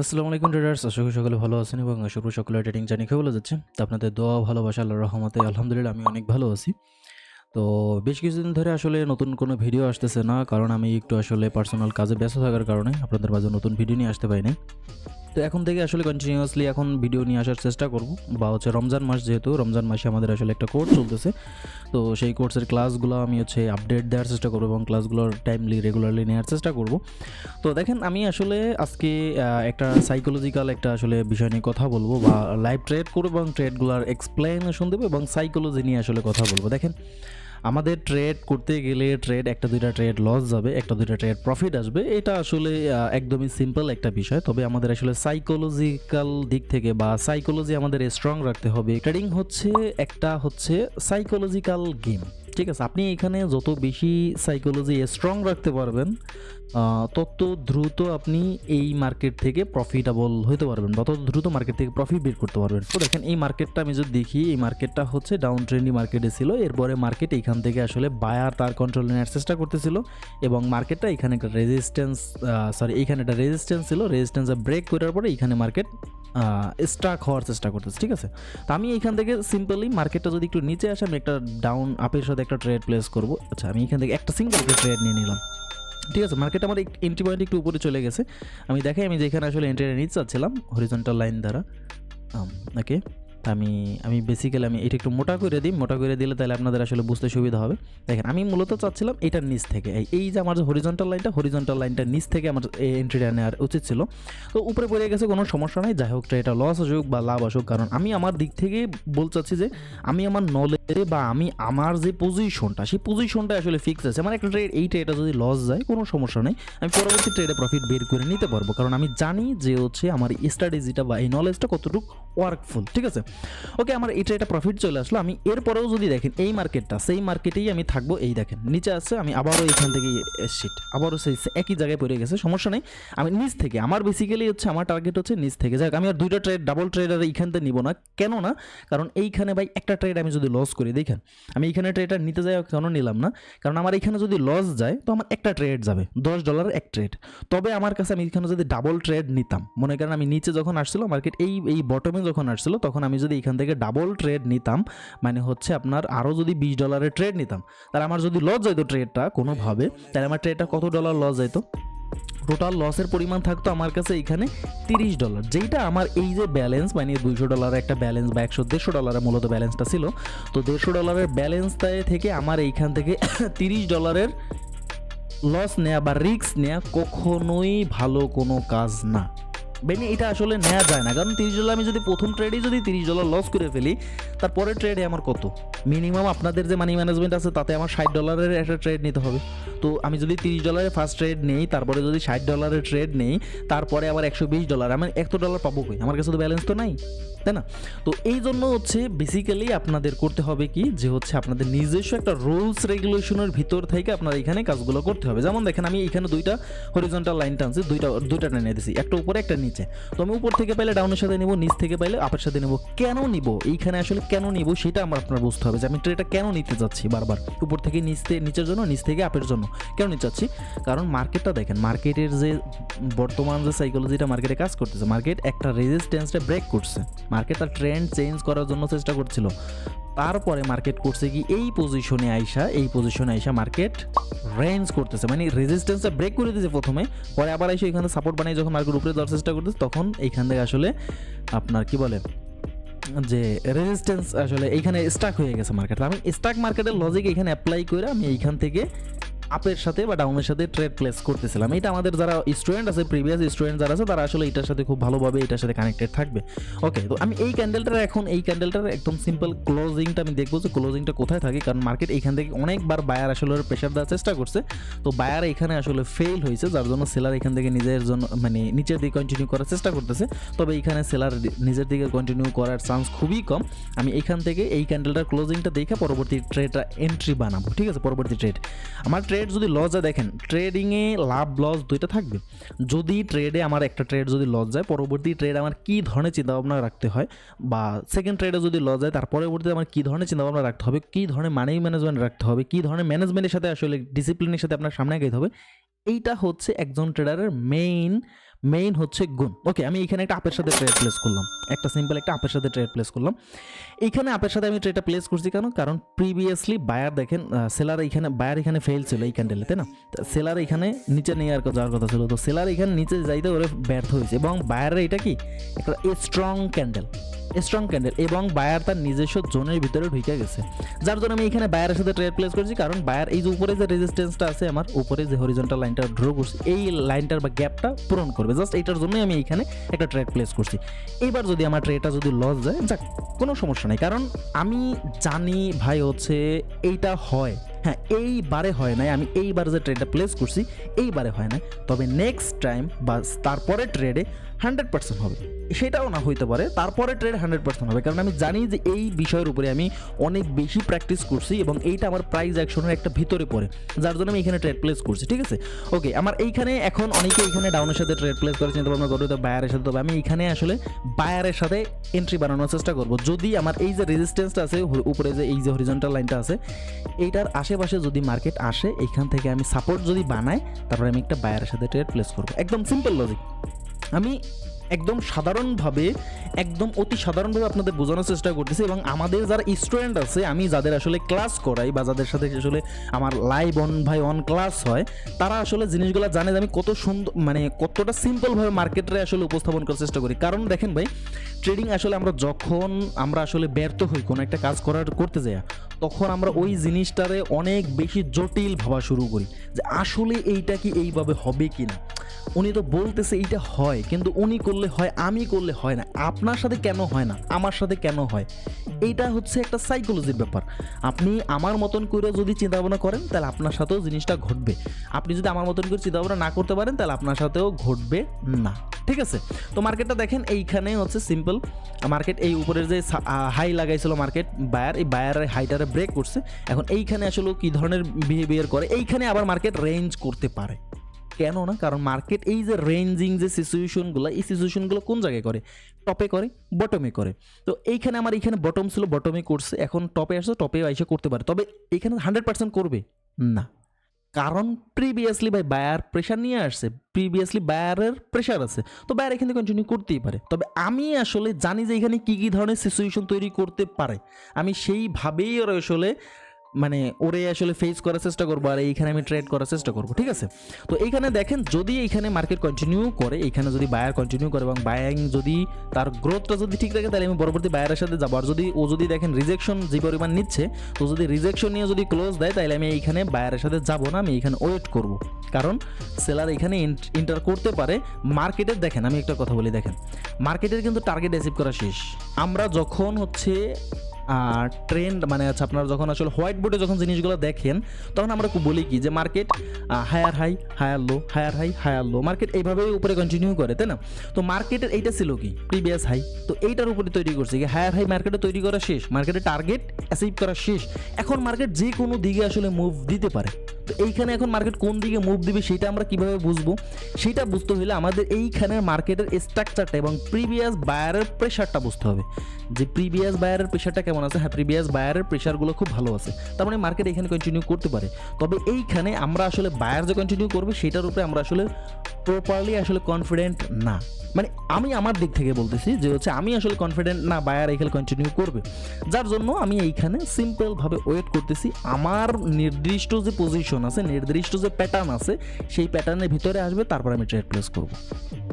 আসসালামু আলাইকুম ট্রেডার্স আশা করি সকলে ভালো আছেন এবং আশা করি সকলে ট্রেডিং জানি খেয়ে বলে যাচ্ছে। তো আপনাদের দোয়া, ভালোবাসা আল্লাহ রহমতে আলহামদুলিল্লাহ, আমি অনেক ভালো আছি। তো বেশ কিছুদিন ধরে আসলে নতুন কোনো ভিডিও আসতেছে না, কারণ আমি একটু আসলে পার্সোনাল কাজে ব্যস্ত থাকার কারণে আপনাদের মাঝে নতুন ভিডিও নিয়ে আসতে পারিনি। তো এখন থেকে আসলে কন্টিনিউয়াসলি এখন ভিডিও নিয়ে আসার চেষ্টা করব, বা হচ্ছে রমজান মাস যেহেতু, রমজান মাসে আমাদের আসলে একটা কোর্স চলতেছে। তো সেই কোর্সের ক্লাসগুলো আমি হচ্ছে আপডেট দেওয়ার চেষ্টা করব এবং ক্লাসগুলোর টাইমলি রেগুলারলি নেওয়ার চেষ্টা করব। তো দেখেন, আমি আসলে আজকে একটা সাইকোলজিক্যাল একটা আসলে বিষয় নিয়ে কথা বলব, বা লাইভ ট্রেড করব এবং ট্রেডগুলোর এক্সপ্লেনেশন দেবো এবং সাইকোলজি নিয়ে আসলে কথা বলব। দেখেন আমাদের ট্রেড করতে গেলে ট্রেড একটা দুইটা ট্রেড লস যাবে, একটা দুইটা ট্রেড প্রফিট আসবে। এটা আসলে একদমই সিম্পল একটা বিষয়। তবে আমাদের আসলে সাইকোলজিক্যাল দিক থেকে বা সাইকোলজি আমাদের স্ট্রং রাখতে হবে। ট্রেডিং হচ্ছে একটা হচ্ছে সাইকোলজিক্যাল গেম ঠিক আছে, আপনি এখানে যত বেশি সাইকোলজি স্ট্রং রাখতে পারবেন তত দ্রুত আপনি এই মার্কেট থেকে প্রফিটেবল হতে পারবেন বা তত দ্রুত মার্কেট থেকে প্রফিট বের করতে পারবেন। তো দেখেন, এই মার্কেটটা আমি যদি দেখি, এই মার্কেটটা হচ্ছে ডাউন ট্রেন্ডি মার্কেটে ছিল। এরপরে মার্কেট এইখান থেকে আসলে বায়ার তার কন্ট্রোল নেওয়ার চেষ্টা করতেছিল এবং মার্কেটটা এখানে একটা রেজিস্ট্যান্স সরি এইখানে একটা রেজিস্ট্যান্স ছিল। রেজিস্ট্যান্সে ব্রেক করার পরে এইখানে মার্কেট স্টাক হওয়ার চেষ্টা করতেছে, ঠিক আছে? তো আমি এখান থেকে সিম্পলি মার্কেটটা যদি একটু নিচে আসে, আমি একটা ডাউন আপের সাথে একটা ট্রেড প্লেস করব। আচ্ছা আমি এখান থেকে একটা সিঙ্গেল ট্রেড নিয়ে নিলাম। ঠিক আছে মার্কেট আমার এন্ট্রি পয়েন্ট একটু উপরে চলে গেছে। আমি দেখাই, আমি যেখানে আসলে এন্ট্রি নিতে চাচ্ছিলাম হরিজন্টাল লাইন দ্বারা। ওকে আমি আমি বেসিক্যালি আমি এটা একটু মোটা করে দিই। মোটা করে দিলে তাহলে আপনাদের আসলে বুঝতে সুবিধা হবে। দেখেন, আমি মূলত চাচ্ছিলাম এটার নিচ থেকে। এই- যে আমার যে হরিজন্টাল লাইনটা হরিজন্টাল লাইনটার নিচ থেকে আমার এন্ট্রিটা নেওয়ার উচিত ছিল। তো উপরে পড়ে গেছে, কোনো সমস্যা নাই। যাই হোক, এটা লস আসুক বা লাভ আসুক, কারণ আমি আমার দিক থেকে বলতে চাচ্ছি যে, আমি আমার নলেজে বা আমি আমার যে পজিশনটা সেই পজিশনটা আসলে ফিক্স আছে। আমার একটা ট্রেড এই ট্রেডটা যদি লস যায়, কোনো সমস্যা নেই। আমি পরবর্তী ট্রেডে প্রফিট বের করে নিতে পারব। কারণ আমি জানি যে হচ্ছে আমার স্ট্র্যাটেজিটা বা এই নলেজটা কতটুকু ওয়ার্কফুল ঠিক আছে? ওকে আমার এটা ট্রেডটা প্রফিট চলে আসলো। আমি এরপরেও যদি দেখেন এই মার্কেটটা সেই মার্কেটেই আমি থাকব এই দেখেন। নিচে আছে, আমি আবারও এখান থেকে শিট আবারও সেই একই জায়গায় পড়ে গেছে, সমস্যা নেই। আমি নিচ থেকে, আমার বেসিক্যালি হচ্ছে, আমার টার্গেট হচ্ছে নিচ থেকে। যাক আমি আর দুইটা ট্রেড ডাবল ট্রেড আর এইখান থেকে নিব না। কেন না? কারণ এইখানে ভাই একটা ট্রেড আমি যদি লস করি, দেখেন, আমি এইখানে ট্রেডটা নিতে যাই কেন নিলাম না? কারণ আমার এখানে যদি লস যায়, তো আমার একটা ট্রেড যাবে, দশ ডলারের এক ট্রেড তবে আমার কাছে আমি এখানে যদি ডাবল ট্রেড নিতাম, মনে করেন আমি নিচে যখন আসছিল মার্কেট এই এই বটমে যখন আসছিল, তখন আমি যদি এখান থেকে ডাবল ট্রেড নিতাম মানে হচ্ছে আপনার আরও যদি বিশ ডলারের ট্রেড নিতাম, তাহলে আমার যদি লস যাইতো ট্রেডটা কোনোভাবে, তাহলে আমার ট্রেডটা কত ডলার লস যাইতো? টোটাল লসের পরিমাণ থাকতো আমার কাছে এখানে তিরিশ ডলার যেইটা আমার এই যে ব্যালেন্স মানে দুইশো ডলারের একটা ব্যালেন্স বা একশো, দেড়শো ডলারের মূলত ব্যালেন্সটা ছিল, তো দেড়শো ডলারের ব্যালেন্সটায় থেকে আমার এইখান থেকে তিরিশ ডলারের লস নেওয়া বা রিস্ক নেওয়া কখনোই ভালো কোনো কাজ না। বেনি, এটা আসলে নেওয়া যায় না। কারণ তিরিশ ডলার আমি যদি প্রথম ট্রেডেই যদি তিরিশ ডলার লস করে ফেলি তারপরে ট্রেডে আমার কত? মিনিমাম আপনাদের যে মানি ম্যানেজমেন্ট আছে, তাতে আমার ষাট ডলারের একটা ট্রেড নিতে হবে। তো আমি যদি তিরিশ ডলারের ফার্স্ট ট্রেড নেই, তারপরে যদি ষাট ডলারের ট্রেড নেই, তারপরে আবার একশো বিশ ডলার আমি একশো ডলার পাবো কই? আমার কাছে তো ব্যালেন্স তো নাই, তাই না? তো এই জন্য হচ্ছে বেসিক্যালি আপনাদের করতে হবে কি? যে হচ্ছে আপনাদের নিজস্ব একটা রুলস রেগুলেশনের ভিতর থেকে আপনার এখানে কাজগুলো করতে হবে। যেমন দেখেন, আমি এখানে দুইটা হরিজন্টাল লাইন টানছি, দুইটা দুইটা টেনে দিছি। একটা উপরে, একটা নিচে। তো আমি উপর থেকে পাইলে ডাউনের সাথে নিব, নিচ থেকে পাইলে আপের সাথে নিব। কেন নিব? এইখানে আসলে কেন নিব সেটা আমার আপনার বুঝতে হবে যে আমি ট্রেটা কেন নিতে যাচ্ছি বারবার? উপর থেকে নিচ নিচের জন্য, নিচ থেকে আপের জন্য। কেন নিতে চাচ্ছি কারণ মার্কেটটা দেখেন মার্কেটের যে বর্তমান যে সাইকোলজিটা মার্কেটে কাজ করতেছে মার্কেট একটা রেজিস্ট্যান্সটা ব্রেক করছে। মার্কেট তার ট্রেন্ড চেঞ্জ করার জন্য চেষ্টা করছিল। তারপরে মার্কেট করছে কি? এই পজিশনে আইসা, এই পজিশনে আইসা মার্কেট রেঞ্জ করতেছে। মানে রেজিস্ট্যান্সটা ব্রেক করে দিয়েছে প্রথমে, পরে আবার এসে এখানে সাপোর্ট বানিয়ে যখন মার্কেট উপরে দেওয়ার চেষ্টা করতেছে, তখন এইখান থেকে আসলে আপনার কি বলে? যে রেজিস্ট্যান্স আসলে এইখানে স্টাক হয়ে গেছে মার্কেট আমি স্টাক মার্কেটের লজিক এখানে অ্যাপ্লাই করে আমি এইখান থেকে আপের সাথে বা ডাউনের সাথে ট্রেড প্লেস করতেছিলাম। এটা আমাদের যারা স্টুডেন্ট আছে প্রিভিয়াস স্টুডেন্ট যারা আছে, তারা আসলে এটার সাথে খুব ভালোভাবে এটার সাথে কানেক্টেড থাকবে। ওকে তো আমি এই ক্যান্ডেলটার এখন, এই ক্যান্ডেলটার একদম সিম্পল ক্লোজিংটা আমি দেখব যে ক্লোজিংটা কোথায় থাকে, কারণ মার্কেট এইখান থেকে অনেকবার বায়ার আসলে প্রেশার দেওয়ার চেষ্টা করছে। তো বায়ার এখানে আসলে ফেল হয়েছে, যার জন্য সেলার এখান থেকে নিজের জন্য মানে নিচের দিকে কন্টিনিউ করার চেষ্টা করতেছে। তবে এখানে সেলার নিজের দিকে কন্টিনিউ করার চান্স খুবই কম। আমি এখান থেকে এই ক্যান্ডেলটার ক্লোজিংটা দেখে পরবর্তী ট্রেডটা এন্ট্রি বানাবো, ঠিক আছে? পরবর্তী ট্রেড আমার ট্রেড যদি লস যায় দেখেন ট্রেডিংয়ে লাভ লস দুইটা থাকবে। যদি ট্রেডে আমার একটা ট্রেড যদি লস যায়, পরবর্তী ট্রেড আমার কী ধরনের চিন্তাভাবনা রাখতে হয়? বা সেকেন্ড ট্রেডে যদি লস যায়, তার পরবর্তীতে আমার কী ধরনের চিন্তাভাবনা রাখতে হবে? কী ধরনের মানি ম্যানেজমেন্ট রাখতে হবে? কী ধরনের ম্যানেজমেন্টের সাথে আসলে ডিসিপ্লিনের সাথে আপনার সামনে আগাইতে হবে? এইটা হচ্ছে একজন ট্রেডারের মেইন মেইন হচ্ছে গুণ। ওকে আমি এখানে একটা আপের সাথে ট্রেড প্লেস করলাম। একটা সিম্পল একটা আপের সাথে ট্রেড প্লেস করলাম। এইখানে আপের সাথে আমি ট্রেডটা প্লেস করছি কেন? কারণ প্রিভিয়াসলি বায়ার দেখেন সেলার এখানে বায়ার এখানে ফেল ছিল এই ক্যান্ডেলে তাই না? সেলার এখানে নিচে নিয়ে আর যাওয়ার কথা ছিল। তো সেলার এখানে নিচে যাইতে ওরে ব্যর্থ হয়েছে এবং বায়ারের এটা কি? একটা স্ট্রং ক্যান্ডেল স্ট্রং ক্যান্ডেল এবং বায়ার তার নিজস্ব জোনের ভিতরে ঢুকে গেছে। যার জন্য আমি এখানে বায়ারের সাথে ট্রেড প্লেস করছি, কারণ বায়ার এই যে উপরে যে রেজিস্ট্যান্সটা আছে আমার, উপরে যে হরিজন্টাল লাইনটা ড্র করছি, এই লাইনটার বা গ্যাপটা পূরণ করবে। জাস্ট এইটার জন্যই আমি এখানে একটা ট্রেড প্লেস করছি। এইবার যদি আমার ট্রেডটা যদি লস যায়, যাক, কোনো সমস্যা নেই। কারণ আমি জানি ভাই হচ্ছে এইটা হয়। হ্যাঁ এইবারে হয় নাই। আমি এইবার যে ট্রেডটা প্লেস করছি, এইবারে হয় নাই। তবে নেক্সট টাইম বা তারপরে ট্রেডে হান্ড্রেড পার্সেন্ট হবে। সেটাও না হইতে পারে, তারপরে ট্রেড হান্ড্রেড পার্সেন্ট হবে। কারণ আমি জানি যে এই বিষয়ের উপরে আমি অনেক বেশি প্র্যাকটিস করছি এবং এইটা আমার প্রাইজ অ্যাকশনের একটা ভিতরে পড়ে, যার জন্য আমি এখানে ট্রেড প্লেস করছি, ঠিক আছে? ওকে আমার এইখানে এখন অনেকে এখানে ডাউনের সাথে ট্রেড প্লেস করে চিন্তা ভাবনা করবে তো বায়ারের সাথে। তবে আমি এখানে আসলে বায়ারের সাথে এন্ট্রি বানানোর চেষ্টা করব। যদি আমার এই যে রেজিস্ট্যান্সটা আছে উপরে যে এই যে হরিজন্টাল লাইনটা আছে, এইটার আশেপাশে যদি মার্কেট আসে এইখান থেকে আমি সাপোর্ট যদি বানাই, তারপরে আমি একটা বায়ারের সাথে ট্রেড প্লেস করব। একদম সিম্পল লজিক আমি একদম সাধারণভাবে, একদম অতি সাধারণভাবে আপনাদের বোঝানোর চেষ্টা করতেছি এবং আমাদের যারা স্টুডেন্ট আছে, আমি যাদের আসলে ক্লাস করাই বা যাদের সাথে আসলে আমার লাইভ অন ভাই অন ক্লাস হয়, তারা আসলে জিনিসগুলো জানে যে আমি কত সুন্দর মানে কতটা সিম্পলভাবে মার্কেটে আসলে উপস্থাপন করার চেষ্টা করি। কারণ দেখেন ভাই ট্রেডিং আসলে আমরা যখন আমরা আসলে ব্যর্থ হই কোনো একটা কাজ করার, করতে যাই তখন আমরা ওই জিনিসটারে অনেক বেশি জটিল ভাবা শুরু করি যে আসলে এইটা কি এইভাবে হবে কি না উনি তো বলতেছে এইটা হয়, কিন্তু উনি করলে হয়, আমি করলে হয় না। আপনার সাথে কেন হয় না? আমার সাথে কেন হয়? এইটা হচ্ছে একটা সাইকোলজির ব্যাপার। আপনি আমার মতন করে যদি চিন্তা ভাবনা করেন, তাহলে আপনার সাথেও জিনিসটা ঘটবে। আপনি যদি আমার মতন করে চিন্তা না করতে পারেন, তাহলে আপনার সাথেও ঘটবে না। ঠিক আছে? তো মার্কেটটা দেখেন, এইখানে হচ্ছে সিম্পল মার্কেট এই উপরের যে হাই লাগাইছিল মার্কেট বায়ার এই বায়ারের হাইটারে ব্রেক করছে। এখন এইখানে আসলে কি ধরনের বিহেভিয়ার করে? এইখানে আবার মার্কেট রেঞ্জ করতে পারে। কেন না কারণ মার্কেট এই যে রেঞ্জিং যে সিচুয়েশনগুলো এই সিচুয়েশনগুলো কোন জায়গায় করে? টপে করে বটমে করে। তো এইখানে আমার এইখানে বটম ছিল বটমে করছে। এখন টপে আসছে টপে এসে করতে পারে। তবে এখানে হান্ড্রেড পার্সেন্ট করবে? না। কারণ প্রিভিয়াসলি ভাই বায়ার প্রেশার নিয়ে আসছে প্রিভিয়াসলি বায়ারের প্রেশার আছে। তো বায়ার এখানে কন্টিনিউ করতেই পারে। তবে আমি আসলে জানি যে এখানে কী কী ধরনের সিচুয়েশন তৈরি করতে পারে। আমি সেইভাবেই ওরা আসলে মানে ওরে আসলে ফেস করার চেষ্টা করব আর এইখানে আমি ট্রেড করার চেষ্টা করব, ঠিক আছে? তো এইখানে দেখেন, যদি এইখানে মার্কেট কন্টিনিউ করে, এইখানে যদি বায়ার কন্টিনিউ করে এবং বায়াং যদি তার গ্রোথটা যদি ঠিক থাকে, তাহলে আমি পরবর্তী বায়ারের সাথে যাব। আর যদি ও যদি দেখেন রিজেকশন যে পরিমাণ নিচ্ছে, তো যদি রিজেকশন নিয়ে যদি ক্লোজ দেয়, তাহলে আমি এইখানে বায়ারের সাথে যাব না, আমি এইখানে ওয়েট করব। কারণ সেলার এখানে ইন্টার করতে পারে মার্কেটের দেখেন, আমি একটা কথা বলি, দেখেন মার্কেটের কিন্তু টার্গেট অ্যাচিভ করা শেষ। আমরা যখন হচ্ছে ট্রেন্ড মানে হচ্ছে আপনারা যখন আসলে হোয়াইট বোর্ডে যখন জিনিসগুলো দেখেন, তখন আমরা বলি কি যে market higher high higher low higher high higher low market এইভাবেই উপরে কন্টিনিউ করে, তাই না? তো মার্কেটের এইটা ছিল কি? প্রিভিয়াস হাই তো এইটার উপরে তৈরি করছে কি? হায়ার হাই মার্কেটে তৈরি করা শেষ। মার্কেটের টার্গেট অ্যাচিভ করা শেষ। এখন মার্কেট যে কোনো দিকে আসলে মুভ দিতে পারে। তো এইখানে এখন মার্কেট কোন দিকে মুভ দিবে সেটা আমরা কীভাবে বুঝব? সেটা বুঝতে হলে আমাদের এইখানের মার্কেটের স্ট্রাকচারটা এবং প্রিভিয়াস বায়ারের প্রেশারটা বুঝতে হবে। যে প্রিভিয়াস বায়ারের প্রেশারটা কেমন আছে? হ্যাঁ প্রিভিয়াস বায়ারের প্রেশারগুলো খুব ভালো আছে। তার মানে মার্কেট এখানে কন্টিনিউ করতে পারে। তবে এইখানে আমরা আসলে বায়ার যে কন্টিনিউ করবে, সেটার উপরে আমরা আসলে প্রপারলি আসলে কনফিডেন্ট না। মানে আমি আমার দিক থেকে বলতেছি যে হচ্ছে আমি আসলে কনফিডেন্ট না বায়ার এখানে কন্টিনিউ করবে। যার জন্য আমি এইখানে সিম্পলভাবে ওয়েট করতেছি। আমার নির্দিষ্ট যে পজিশন আছে, নির্দিষ্ট যে প্যাটার্ন আছে, সেই প্যাটার্নের ভিতরে আসবে, তারপর আমি ট্রেড প্লেস করব।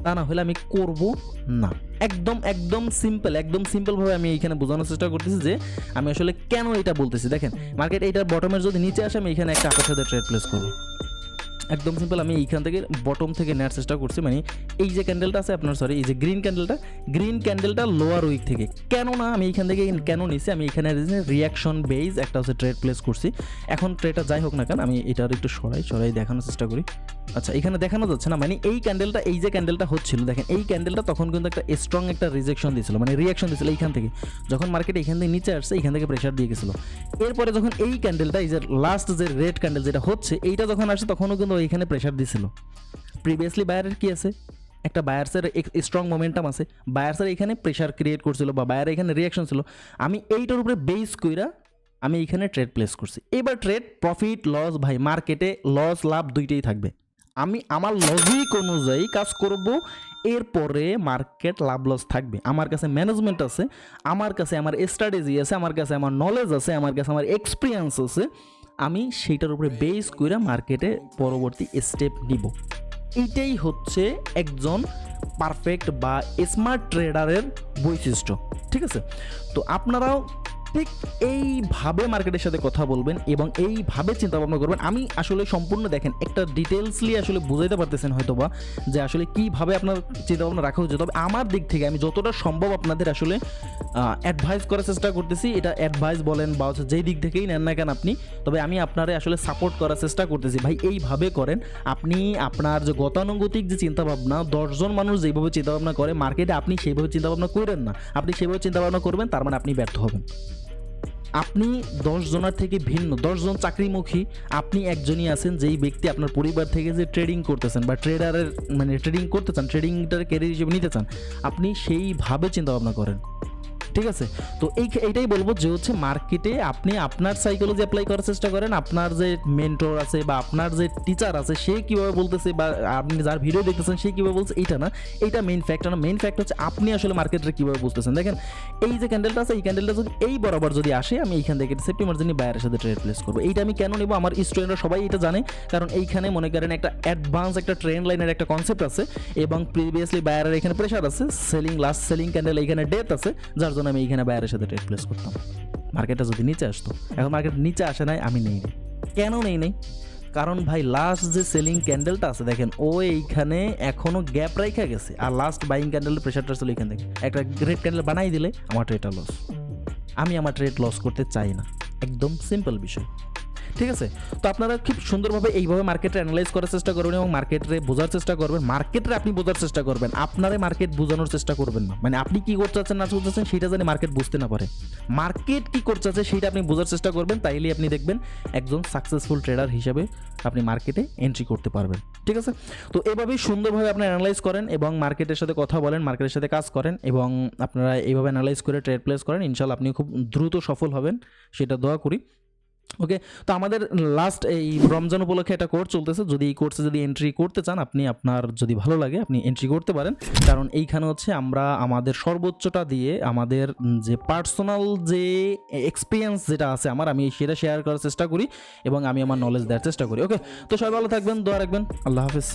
তা না হলে আমি করব না। একদম একদম সিম্পল একদম সিম্পলভাবে আমি এইখানে বোঝানোর চেষ্টা করতেছি যে আমি আসলে কেন এটা বলতেছি। দেখেন মার্কেট এইটার বটমের যদি নিচে আসে, আমি এখানে একটা আপনার সাথে ট্রেড প্লেস করব। একদম সিম্পল আমি এইখান থেকে বটম থেকে নেওয়ার চেষ্টা করছি। মানে এই যে ক্যান্ডেলটা আছে আপনার সরি এই যে গ্রিন ক্যান্ডেলটা গ্রিন ক্যান্ডেলটা লোয়ার উইক থেকে। কেন না আমি এইখান থেকে কেন নিছি? আমি এখানে রিয়াকশন বেজ একটা হচ্ছে ট্রেড প্লেস করছি। এখন ট্রেডটা যাই হোক না কেন, আমি এটার একটু সরাই সরাই দেখানোর চেষ্টা করি। আচ্ছা এখানে দেখানো যাচ্ছে না মানে এই ক্যান্ডেলটা এই যে ক্যান্ডেলটা হচ্ছিল, দেখেন, এই ক্যান্ডেলটা তখন কিন্তু একটা স্ট্রং একটা রিজেকশন দিয়েছিল মানে রিয়াকশন দিয়েছিল এইখান থেকে। যখন মার্কেট এখান থেকে নিচে আসছে, এখান থেকে প্রেশার দিয়ে গেছিল। এরপরে যখন এই ক্যান্ডেলটা এই যে লাস্ট যে রেড ক্যান্ডেল যেটা হচ্ছে, এইটা যখন আসে তখনও কিন্তু এইখানে প্রেশার দিছিল প্রিভিয়াসলি বায়ারের কি আছে? একটা বায়ার্সের স্ট্রং মোমেন্টাম আছে। বায়ার্সের এখানে প্রেশার ক্রিয়েট করছিল বা বায়ার এখানে রিয়াকশন ছিল। আমি এইটার উপরে বেস কইরা আমি এখানে ট্রেড প্লেস করছি। এবার ট্রেড প্রফিট লস ভাই মার্কেটে লস লাভ দুইটাই থাকবে। আমি আমার লজিক অনুযায়ী কাজ করব, এরপরে মার্কেট লাভ লস থাকবে। আমার কাছে ম্যানেজমেন্ট আছে, আমার কাছে আমার স্ট্র্যাটেজি আছে, আমার কাছে আমার নলেজ আছে, আমার কাছে আমার এক্সপিরিয়েন্স আছে, আমি সেইটার উপরে বেস করে মার্কেটে পরবর্তী স্টেপ নিব। এইটাই হচ্ছে একজন পারফেক্ট বা স্মার্ট ট্রেডারের বৈশিষ্ট্য, ঠিক আছে? তো আপনারাও ঠিক এইভাবে মার্কেটের সাথে কথা বলবেন এবং এইভাবে চিন্তা ভাবনা করবেন। আমি আসলে সম্পূর্ণ দেখেন, একটা ডিটেলসলি আসলে বুঝাইতে পারতেছেন হয়তো বা যে আসলে কীভাবে আপনার চিন্তা ভাবনা রাখা উচিত। তবে আমার দিক থেকে আমি যতটা সম্ভব আপনাদের আসলে অ্যাডভাইস করার চেষ্টা করতেছি। এটা অ্যাডভাইস বলেন বা হচ্ছে যেই দিক থেকেই নেন না কেন আপনি, তবে আমি আপনারে আসলে সাপোর্ট করার চেষ্টা করতেছি। ভাই, এইভাবে করেন। আপনি আপনার যে গতানুগতিক যে চিন্তাভাবনা দশজন মানুষ যেভাবে চিন্তাভাবনা করে, মার্কেটে আপনি সেইভাবে চিন্তাভাবনা করেন না। আপনি সেইভাবে চিন্তাভাবনা করবেন, তার মানে আপনি ব্যর্থ হবেন। আপনি জনের থেকে ভিন্ন দশজন চাকরিমুখী, আপনি একজনই আছেন যেই ব্যক্তি আপনার পরিবার থেকে যে ট্রেডিং করতেছেন বা ট্রেডারের মানে ট্রেডিং করতে চান ট্রেডিংটার ক্যারিয়ার হিসেবে নিতে চান, আপনি সেইভাবে চিন্তা ভাবনা করেন। ঠিক আছে? তো এই এইটাই বলব যে হচ্ছে মার্কেটে আপনি আপনার সাইকোলজি অ্যাপ্লাই করার চেষ্টা করেন। আপনার যে মেন্টর আছে বা আপনার যে টিচার আছে, সে কীভাবে বলতেছে বা আপনি যার ভিডিও দেখতেছেন, সে কীভাবে বলছে, এইটা না, এইটা মেইন ফ্যাক্ট না। মেইন ফ্যাক্ট হচ্ছে আপনি আসলে মার্কেটে কীভাবে বুঝতেছেন দেখেন, এই যে ক্যান্ডেলটা আছে, এই ক্যান্ডেলটা যদি এই বরাবর যদি আসে, আমি এইখান থেকে সেফটি মার্জিনি বায়ারের সাথে ট্রেড প্লেস করব। এইটা আমি কেন নেব? আমার স্টুডেন্টরা সবাই এটা জানে। কারণ এইখানে মনে করেন একটা অ্যাডভান্স একটা ট্রেন লাইনের একটা কনসেপ্ট আছে এবং প্রিভিয়াসলি বায়ারের এখানে প্রেশার আছে। সেলিং লাস্ট সেলিং ক্যান্ডেল এখানে ডেথ আছে, যার জন্য আমি এইখানে বাইরের সাথে ট্রেড প্লেস করতাম। মার্কেটটা যদি নিচে আসতো, এখন মার্কেট নিচে আসে নাই, আমি নেই। কেন নেই নেই? কারণ ভাই লাস্ট যে সেলিং ক্যান্ডেলটা আছে, দেখেন, ও এইখানে এখনও গ্যাপ রাইখা গেছে। আর লাস্ট বাইং ক্যান্ডেলের প্রেশারটা ছিল এখান থেকে। একটা গ্রেট ক্যান্ডেল বানাই দিলে আমার ট্রেডটা লস আমি আমার ট্রেড লস করতে চাই না। একদম সিম্পল বিষয়। ঠিক আছে? তো আপনারা খুব সুন্দরভাবে এইভাবে মার্কেটে অ্যানালাইজ করার চেষ্টা করবেন এবং মার্কেটে বোঝার চেষ্টা করবেন। মার্কেটে আপনি বোঝার চেষ্টা করবেন। আপনারে মার্কেট বোঝানোর চেষ্টা করবেন না। মানে আপনি কি করতে চাচ্ছেন, না করতেছেন সেটা জানি মার্কেট বুঝতে না পারে। মার্কেট কি করতে চাচ্ছে, সেটা আপনি বোঝার চেষ্টা করবেন। তাইলে আপনি দেখবেন একজন সাকসেসফুল ট্রেডার হিসেবে আপনি মার্কেটে এন্ট্রি করতে পারবেন। ঠিক আছে? তো এভাবেই সুন্দরভাবে আপনি অ্যানালাইজ করেন এবং মার্কেটের সাথে কথা বলেন মার্কেটের সাথে কাজ করেন এবং আপনারা এইভাবে অ্যানালাইজ করে ট্রেড প্লেস করেন ইনশাল্লাহ আপনি খুব দ্রুত সফল হবেন। সেটা দোয়া করি। ওকে তো আমাদের লাস্ট এই রমজান উপলক্ষে একটা কোর্স চলতেছে। যদি এই কোর্সে যদি এন্ট্রি করতে চান, আপনি আপনার যদি ভালো লাগে, আপনি এন্ট্রি করতে পারেন। কারণ এইখানে হচ্ছে আমরা আমাদের সর্বোচ্চটা দিয়ে আমাদের যে পার্সোনাল যে এক্সপিরিয়েন্স যেটা আছে আমার, আমি সেটা শেয়ার করার চেষ্টা করি এবং আমি আমার নলেজ দেওয়ার চেষ্টা করি। ওকে তো সবাই ভালো থাকবেন, দোয়া রাখবেন। আল্লাহ হাফিজ।